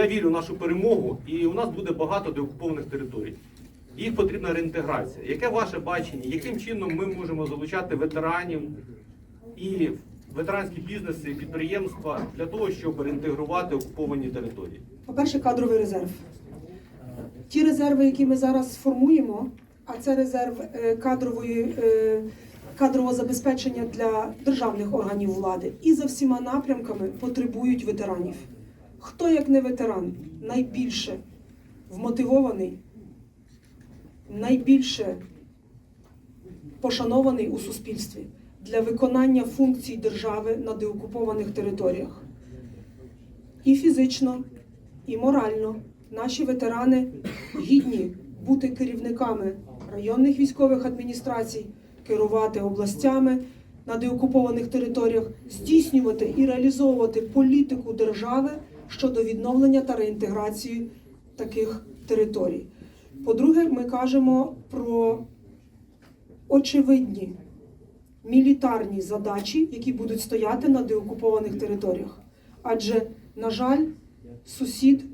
Я вірю в нашу перемогу, і у нас буде багато деокупованих територій. Їх потрібна реінтеграція. Яке ваше бачення? Яким чином ми можемо залучати ветеранів і ветеранські бізнеси, підприємства для того, щоб реінтегрувати окуповані території? По-перше, кадровий резерв. Ті резерви, які ми зараз формуємо, а це резерв е, кадрової, е, кадрового забезпечення для державних органів влади, і за всіма напрямками потребують ветеранів. Хто, як не ветеран, найбільше вмотивований, найбільше пошанований у суспільстві для виконання функцій держави на деокупованих територіях? і фізично, і морально наші ветерани гідні бути керівниками районних військових адміністрацій, керувати областями на деокупованих територіях, здійснювати і реалізовувати політику держави щодо відновлення та реінтеграції таких територій. По-друге, ми кажемо про очевидні мілітарні задачі, які будуть стояти на деокупованих територіях. Адже, на жаль, сусід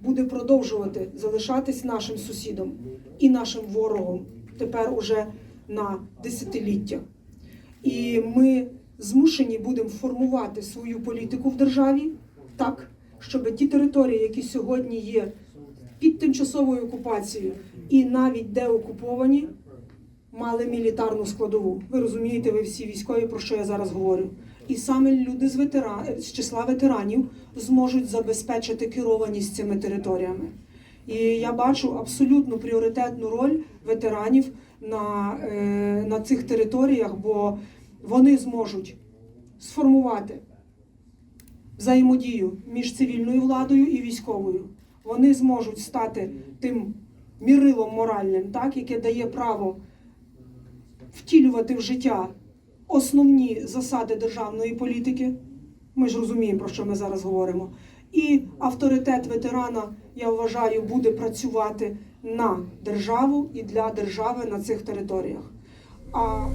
буде продовжувати залишатись нашим сусідом і нашим ворогом тепер уже на десятиліття. І ми змушені будемо формувати свою політику в державі так, щоб ті території, які сьогодні є під тимчасовою окупацією і навіть деокуповані, мали мілітарну складову. Ви розумієте, ви всі військові, про що я зараз говорю. І саме люди з ветера... з числа ветеранів зможуть забезпечити керованість цими територіями. І я бачу абсолютно пріоритетну роль ветеранів на, е, на цих територіях, бо вони зможуть сформувати взаємодію між цивільною владою і військовою. Вони зможуть стати тим мірилом моральним, так, яке дає право втілювати в життя основні засади державної політики. Ми ж розуміємо, про що ми зараз говоримо. І авторитет ветерана, я вважаю, буде працювати на державу і для держави на цих територіях. А